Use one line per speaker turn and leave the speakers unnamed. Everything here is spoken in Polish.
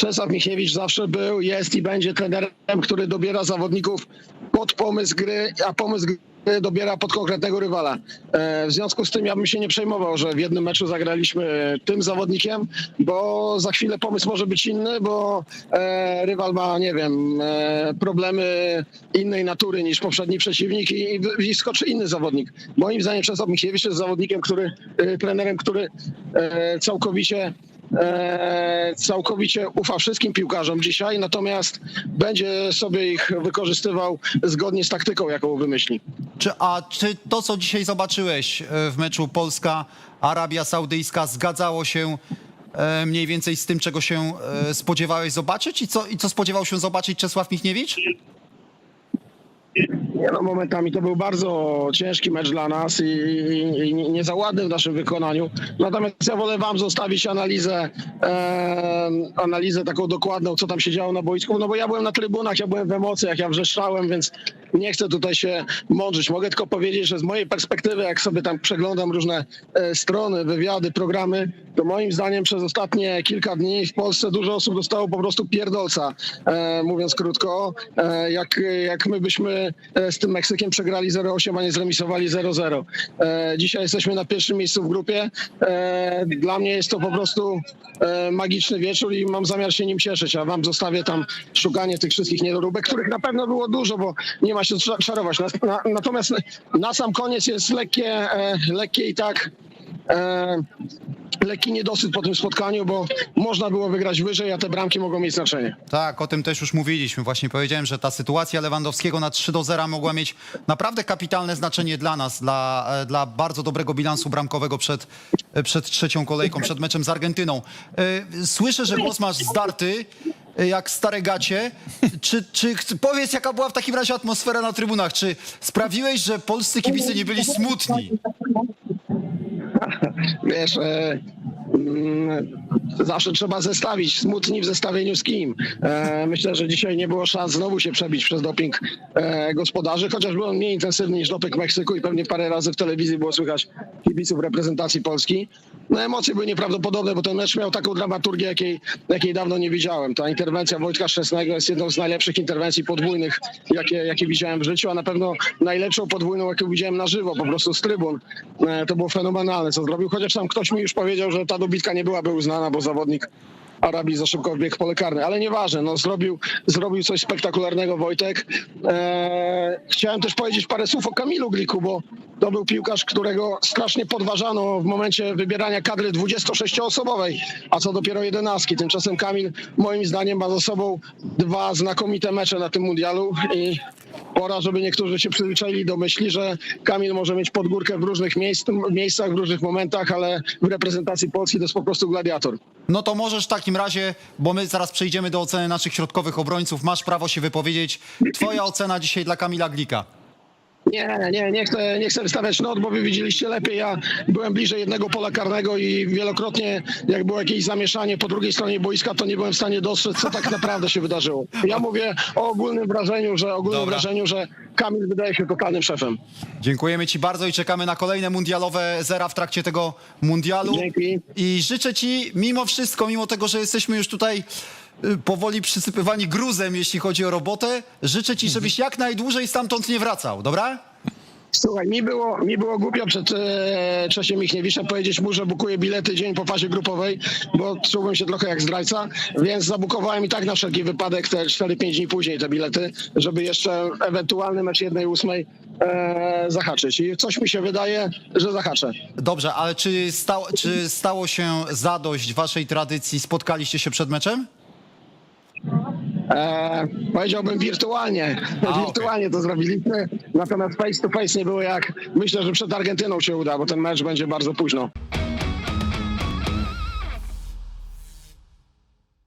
Czesław Michniewicz zawsze był, jest i będzie trenerem, który dobiera zawodników pod pomysł gry, a pomysł gry dobiera pod konkretnego rywala. E, W związku z tym ja bym się nie przejmował, że w jednym meczu zagraliśmy tym zawodnikiem, bo za chwilę pomysł może być inny, bo e, rywal ma, nie wiem, e, problemy innej natury niż poprzedni przeciwnik i, i, skoczy inny zawodnik. Moim zdaniem Czesław Michniewicz jest zawodnikiem, który, e, trenerem, który e, całkowicie e, całkowicie ufa wszystkim piłkarzom dzisiaj, natomiast będzie sobie ich wykorzystywał zgodnie z taktyką, jaką wymyśli.
Czy, a czy to, co dzisiaj zobaczyłeś e, w meczu Polska-Arabia Saudyjska, zgadzało się e, mniej więcej z tym, czego się e, spodziewałeś zobaczyć i co, i co spodziewał się zobaczyć Czesław Michniewicz?
No, momentami to był bardzo ciężki mecz dla nas i, i, i nie w naszym wykonaniu. Natomiast ja wolę wam zostawić analizę, e, analizę taką dokładną, co tam się działo na boisku, no bo ja byłem na trybunach, ja byłem w emocjach, ja wrzeszczałem, więc nie chcę tutaj się mądrzyć. Mogę tylko powiedzieć, że z mojej perspektywy, jak sobie tam przeglądam różne e, strony, wywiady, programy, to moim zdaniem przez ostatnie kilka dni w Polsce dużo osób dostało po prostu pierdolca, e, mówiąc krótko, e, jak, jak my byśmy e, z tym Meksykiem przegrali 0-8, a nie zremisowali 0-0. E, dzisiaj jesteśmy na pierwszym miejscu w grupie. E, dla mnie jest to po prostu e, magiczny wieczór i mam zamiar się nim cieszyć, a wam zostawię tam szukanie tych wszystkich niedoróbek, których na pewno było dużo, bo nie ma się czarować. Na, na, natomiast na sam koniec jest lekkie, lekkie i tak lekki niedosyt po tym spotkaniu, bo można było wygrać wyżej, a te bramki mogą mieć znaczenie.
Tak, o tym też już mówiliśmy. Właśnie powiedziałem, że ta sytuacja Lewandowskiego na 3 do 0 mogła mieć naprawdę kapitalne znaczenie dla nas, dla, e, dla bardzo dobrego bilansu bramkowego przed, e, przed trzecią kolejką, przed meczem z Argentyną. E, Słyszę, że głos masz zdarty, jak stare gacie. Czy, czy powiedz, jaka była w takim razie atmosfera na trybunach? Czy sprawiłeś, że polscy kibice nie byli smutni?
Wiesz, e, mm, zawsze trzeba zestawić smutni w zestawieniu z kim. E, myślę, że dzisiaj nie było szans znowu się przebić przez doping e, gospodarzy, chociaż był on mniej intensywny niż doping Meksyku i pewnie parę razy w telewizji było słychać kibiców reprezentacji Polski. No emocje były nieprawdopodobne, bo ten mecz miał taką dramaturgię, jakiej, jakiej dawno nie widziałem. Ta interwencja Wojtka Szczesnego jest jedną z najlepszych interwencji podwójnych, jakie, jakie widziałem w życiu, a na pewno najlepszą podwójną, jaką widziałem na żywo, po prostu z trybun. E, To było fenomenalne, co zrobił, chociaż tam ktoś mi już powiedział, że ta dobitka nie byłaby uznana, bo zawodnik Arabii za szybko wbiegł w pole ale nieważne, no zrobił, zrobił coś spektakularnego Wojtek. Eee, chciałem też powiedzieć parę słów o Kamilu Gliku, bo to był piłkarz, którego strasznie podważano w momencie wybierania kadry 26-osobowej, a co dopiero 11. Tymczasem Kamil moim zdaniem ma za sobą dwa znakomite mecze na tym mundialu i pora, żeby niektórzy się przyzwyczaili do myśli, że Kamil może mieć podgórkę w różnych miejsc, miejscach, w różnych momentach, ale w reprezentacji Polski to jest po prostu gladiator.
No to możesz w takim razie, bo my zaraz przejdziemy do oceny naszych środkowych obrońców, masz prawo się wypowiedzieć. Twoja ocena dzisiaj dla Kamila Glika.
Nie, nie, nie chcę, nie chcę wystawiać not, bo wy widzieliście lepiej. Ja byłem bliżej jednego pola karnego i wielokrotnie, jak było jakieś zamieszanie po drugiej stronie boiska, to nie byłem w stanie dostrzec, co tak naprawdę się wydarzyło. Ja mówię o ogólnym wrażeniu, że ogólnym
Dobra.
wrażeniu, że Kamil wydaje się totalnym szefem.
Dziękujemy Ci bardzo i czekamy na kolejne mundialowe zera w trakcie tego mundialu.
Dzięki.
I życzę Ci mimo wszystko, mimo tego, że jesteśmy już tutaj y, powoli przysypywani gruzem, jeśli chodzi o robotę, życzę Ci, żebyś jak najdłużej stamtąd nie wracał, dobra?
Słuchaj, mi było, mi było głupio przed e, Czesiem Michniewiczem powiedzieć mu, że bukuję bilety dzień po fazie grupowej, bo czułbym się trochę jak zdrajca, więc zabukowałem i tak na wszelki wypadek te 4-5 dni później te bilety, żeby jeszcze ewentualny mecz 1-8 e, zahaczyć. I coś mi się wydaje, że zahaczę.
Dobrze, ale czy, czy stało się zadość Waszej tradycji? Spotkaliście się przed meczem?
E, powiedziałbym wirtualnie.
A,
wirtualnie to zrobiliśmy, natomiast face to face nie było jak, myślę, że przed Argentyną się uda, bo ten mecz będzie bardzo późno.